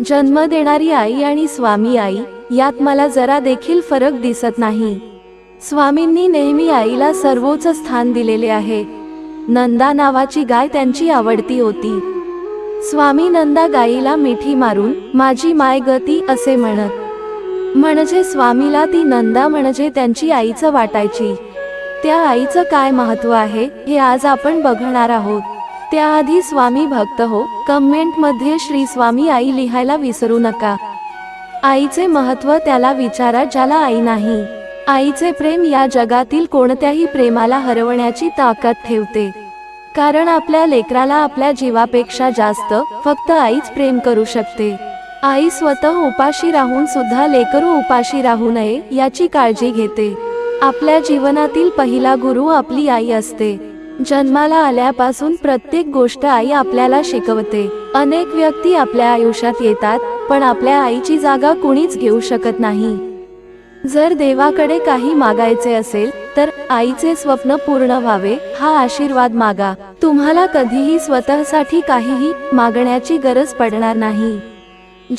जन्म देणारी आई आणि स्वामी आई यात मला जरा देखील फरक दिसत नाही. स्वामींनी नेहमी आईला सर्वोच्च स्थान दिलेले आहे. नंदा नावाची गाय त्यांची आवडती होती. स्वामी नंदा गाईला मिठी मारून माझी माय गती असे म्हणत. म्हणजे स्वामीला ती नंदा म्हणजे त्यांची आईचं वाटायची. त्या आईचं काय महत्त्व आहे हे आज आपण बघणार आहोत. त्याआधी स्वामी भक्त हो कमेंटमध्ये श्री स्वामी आई लिहायला विसरू नका. आईचे महत्त्व त्याला विचारा ज्याला आई नाही. आईचे प्रेम या जगातील कोणत्याही प्रेमाला हरवण्याची ताकद ठेवते. कारण आपल्या लेकराला आपल्या जीवापेक्षा जास्त फक्त आईच प्रेम करू शकते. आई स्वतः उपाशी राहून सुद्धा लेकरू उपाशी राहू नये याची काळजी घेते. आपल्या जीवनातील पहिला गुरु आपली आई असते. जन्माला आल्यापासून प्रत्येक गोष्ट आई आपल्याला शिकवते. अनेक व्यक्ती आपल्या आयुष्यात येतात पण आपल्या आईची जागा कुणीच घेऊ शकत नाही. जर देवाकडे काही मागायचे असेल तर आईचे स्वप्न पूर्ण व्हावे हा आशीर्वाद मागा. तुम्हाला कधीही स्वतःसाठी काहीही मागण्याची गरज पडणार नाही.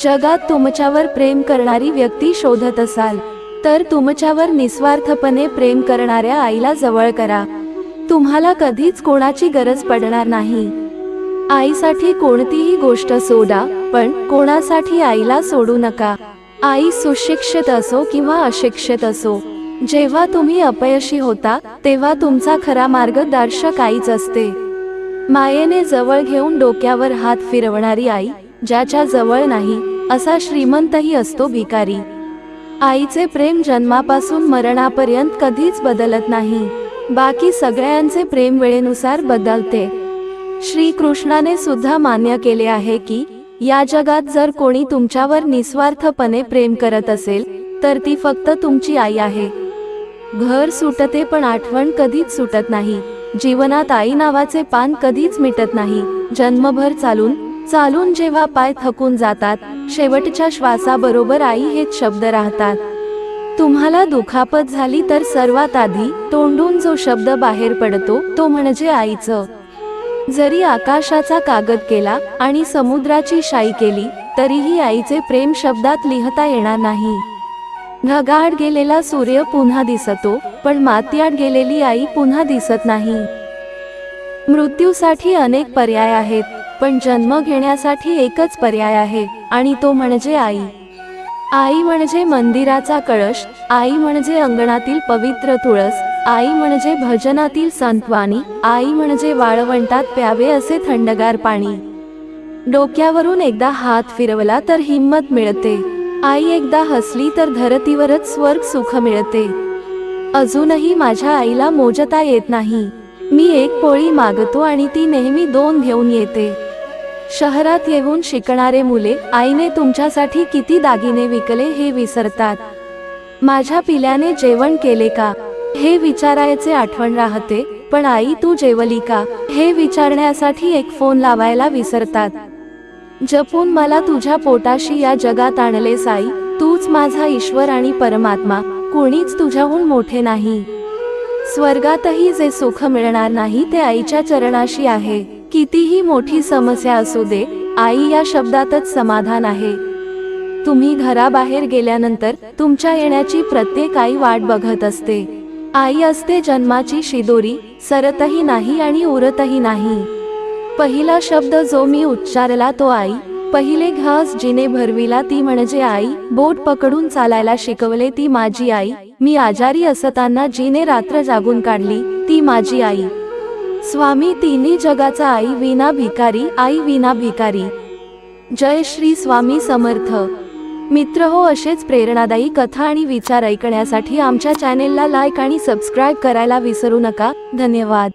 जगात तुमच्यावर प्रेम करणारी व्यक्ती शोधत असाल तर तुमच्यावर निस्वार्थपणे प्रेम करणाऱ्या आईला जवळ करा. तुम्हाला कधीच कोणाची गरज पडणार नाही. आईसाठी कोणतीही गोष्ट सोडा पण कोणासाठी आईला सोडू नका. आई सुशिक्षित असो किंवा अशिक्षित असो जेव्हा तुम्ही अपयशी होता तेव्हा तुमचा खरा मार्गदर्शक आईच असते. मायेने जवळ घेऊन डोक्यावर हात फिरवणारी आई ज्याच्या जवळ नाही असा श्रीमंतही असतो भिकारी. आईचे प्रेम जन्मापासून मरणापर्यंत कधीच बदलत नाही. बाकी सगळ्यांचे प्रेम वेळेनुसार बदलते. श्री कृष्णाने सुद्धा मान्य केले आहे की या जगात जर कोणी तुमच्यावर निस्वार्थपणे प्रेम करत असेल तर ती फक्त तुमची आई आहे. घर सुटते पण आठवण कधीच सुटत नाही. जीवनात आई नावाचे पान कधीच मिटत नाही. जन्मभर चालून चालून जेव्हा पाय थकून जातात शेवटच्या श्वासाबरोबर आई हेच शब्द राहतात. तुम्हाला दुखापत झाली तर सर्वात आधी तोंडून जो शब्द बाहेर पडतो तो म्हणजे आईचं. जरी आकाशाचा कागद केला आणि समुद्राची शाई केली तरीही आईचे प्रेम शब्दात लिहिता येणार नाही. ढगाआड गेलेला सूर्य पुन्हा दिसतो पण मातीआड गेलेली आई पुन्हा दिसत नाही. मृत्यूसाठी अनेक पर्याय आहेत पण जन्म घेण्यासाठी एकच पर्याय आहे आणि तो म्हणजे आई. आई म्हणजे मंदिराचा कळश आई म्हणजे अंगणातील पवित्र तुळस आई म्हणजे भजनातील संतवाणी आई म्हणजे वाळवंटात प्यावे असे थंडगार पाणी. डोक्यावरून एकदा हात फिरवला तर हिंमत मिळते. आई एकदा हसली तर धरतीवरच स्वर्ग सुख मिळते. अजूनही माझ्या आईला मोजता येत नाही. मी एक पोळी मागतो आणि ती नेहमी दोन घेऊन येते. शहरात येऊन शिकणारे मुले आईने तुमच्यासाठी किती दागिने विकले हे विसरतात. माझ्या पिल्याने जेवण केले का? हे विचारायचे आठवण राहते पण आई तू जेवली का? हे विचारण्यासाठी एक फोन लावायला विसरतात. जपून मला तुझ्या पोटाशी या जगात आणलेस आई तूच माझा ईश्वर आणि परमात्मा कोणीच तुझ्याहून मोठे नाही. स्वर्गातही जे सुख मिळणार नाही ते आईच्या चरणाशी आहे. कितीही मोठी समस्या असू दे आई या शब्दातच समाधान आहे. तुम्ही घराबाहेर गेल्यानंतर तुमच्या येण्याची प्रत्येक आई वाट बघत असते. आई असते जन्माची शिदोरी सरतही नाही आणि उरतही नाही. पहिला शब्द जो मी उच्चारला तो आई पहिले घास जिने भरविला ती म्हणजे आई बोट पकडून चालायला शिकवले ती माझी आई मी आजारी असताना जिने रात्र जागून काढली ती माझी आई. स्वामी तिन्ही जगाचा आई विना भिकारी आई विना भिकारी. जय श्री स्वामी समर्थ. मित्र हो असेच प्रेरणादायी कथा आणि विचार ऐकण्यासाठी आमच्या चॅनेलला लाईक आणि सबस्क्राईब करायला विसरू नका. धन्यवाद.